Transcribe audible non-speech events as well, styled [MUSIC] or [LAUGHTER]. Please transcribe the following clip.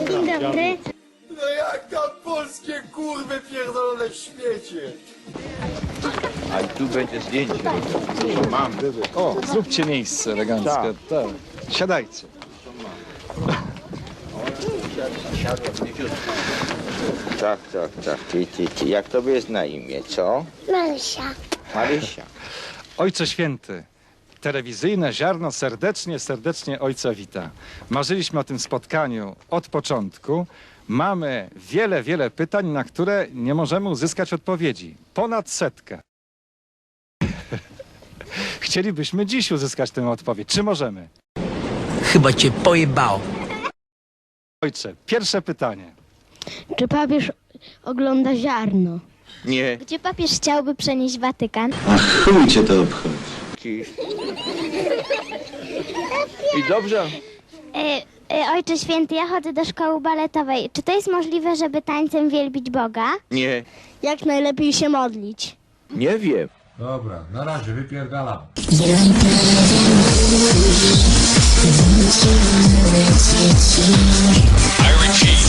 dobry. No jak tam polskie kurwy pierdolone śmiecie? A i tu będzie zdjęcie. Mam. O, zróbcie miejsce eleganckie. Tak. Siadajcie. Tak, tak, tak. Ty, ty, ty. Jak tobie jest na imię, co? Marysia. Marysia. Ojcze Święty, telewizyjne ziarno serdecznie, serdecznie Ojca wita. Marzyliśmy o tym spotkaniu od początku. Mamy wiele, wiele pytań, na które nie możemy uzyskać odpowiedzi. Ponad setkę. [LAUGHS] Chcielibyśmy dziś uzyskać tę odpowiedź. Czy możemy? Chyba cię pojebało. Ojcze, pierwsze pytanie. Czy papież ogląda ziarno? Nie. Gdzie papież chciałby przenieść Watykan? Chuj cię to obchodzi. I dobrze? E, e, Ojcze Święty, ja chodzę do szkoły baletowej. Czy to jest możliwe, żeby tańcem wielbić Boga? Nie. Jak najlepiej się modlić? Nie wiem. Dobra, na razie wypierdalam. I repeat.